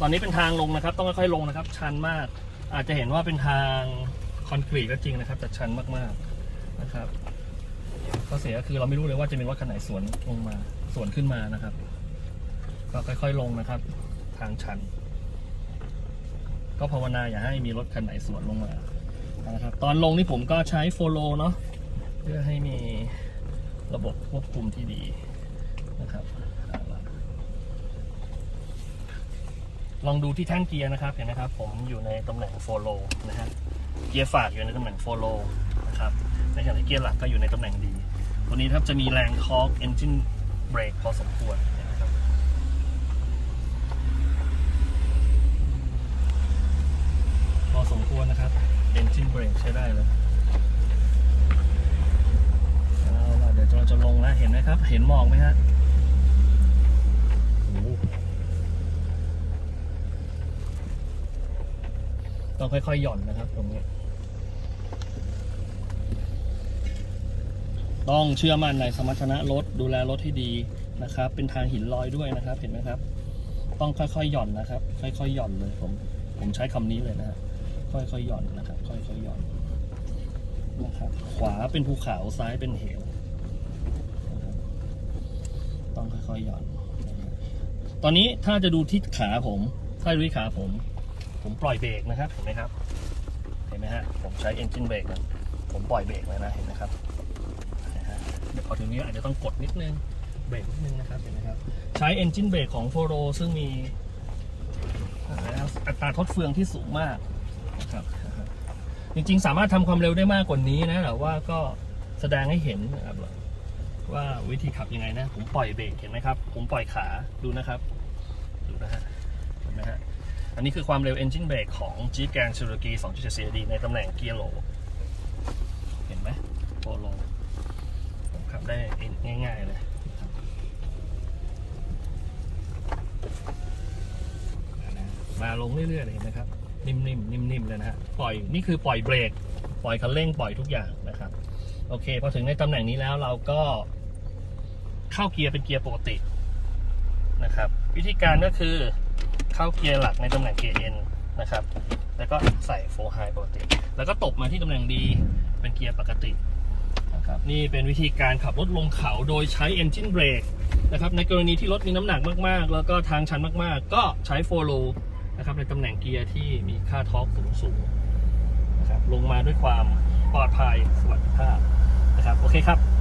ตอนนี้เป็นทางลงนะครับ ต้องค่อยๆลงนะครับ ชันมาก อาจจะเห็นว่าเป็นทางคอนกรีตก็จริงนะครับ แต่ชันมากๆนะครับข้อเสียก็คือเราไม่รู้เลยว่าจะมีรถคันไหนสวนลงมาสวนขึ้นมานะครับ ก็ค่อยๆลงนะครับ ทางชัน ก็ภาวนาอย่าให้มีรถคันไหนสวนลงมานะครับ ตอนลงนี่ผมก็ใช้โฟโลเนาะเพื่อให้มีระบบควบคุมที่ดีนะครับเอาล่ะ ลองดูที่แท่นเกียร์นะครับเห็นไหมครับ ผมอยู่ในตำแหน่งโฟโลนะฮะเกียร์ฝากอยู่ในตำแหน่งโฟโลนะครับในขณะที่เกียร์หลักก็อยู่ในตำแหน่งดีตัวนี้ครับจะมีแรงทอร์กเอนจินเบรกพอสมควรนะครับพอสมควรนะครับ engine brake ใช้ได้เลยเอาล่ะเดี๋ยวเราจะลงแล้วเห็นไหมครับ เห็นหมอกไหมฮะโอ้โห ต้องค่อยๆหย่อนนะครับตรงนี้ ต้องเชื่อมั่นในสมรรถนะรถดูแลรถให้ดีนะครับ เป็นทางหินลอยด้วยนะครับ เห็นไหมครับ ต้องค่อยๆหย่อนนะครับ ค่อยๆหย่อนเลยผมผมใช้คำนี้เลยนะฮะค่อยๆหย่อนนะครับ ค่อยๆหย่อนนะครับ ขวาเป็นภูเขาซ้ายเป็นเหวนะครับต้องค่อยๆหย่อน ตอนนี้ถ้าจะดูที่ขาผม ถ้าดูที่ขาผม ผมปล่อยเบรกนะครับเห็นไหมครับ เห็นไหมฮะผมใช้ engine brake ผมปล่อยเบรกเลยนะเห็นไหมครับเดี๋ยวพอถึงนี้อาจจะต้องกดนิดนึงเบรกนิดนึงนะครับเห็นไหมครับ ใช้ engine brake ของ f o r o ซึ่งมีอัตราทดเฟืองที่สูงมากนะครับจริงๆ สามารถทำความเร็วได้มากกว่านี้นะแต่ว่าก็แสดงให้เห็นนะครับว่าวิธีขับยังไงนะ ผมปล่อยเบรกเห็นไหมครับ ผมปล่อยขาดูนะครับ ดูนะฮะ อันนี้คือความเร็ว engine brake ของ Jeep Grand Cherokee 2.7 CD ในตำแหน่งเกียร์โหลเห็นไหมโปโลผมขับได้ง่ายๆเลยมาลงเรื่อยๆเลยนไหมครับ นิ่มๆนิ่มๆเลยนะฮะปล่อยนี่คือปล่อยเบรก ปล่อยคันเร่งปล่อยทุกอย่างนะครับ โอเคพอถึงในตำแหน่งนี้แล้วเราก็เข้าเกียร์เป็นเกียร์ปกตินะครับ วิธีการก็คือ เข้าเกียร์หลักในตำแหน่งเกียร์ N นะครับ แล้วก็ใส่โฟไฮปกติ แล้วก็ตบมาที่ตำแหน่งดีเป็นเกียร์ปกตินะครับนี่เป็นวิธีการขับรถลงเขาโดยใช้ engine brake นะครับในกรณีที่รถมีน้ำหนักมาก ๆ แล้วก็ทางชันมาก ๆ ก็ใช้โฟโลนะครับในตำแหน่งเกียร์ที่มีค่าทอร์กสูงสูงๆนะครับลงมาด้วยความปลอดภัยสวัสดิภาพนะครับโอเคครับ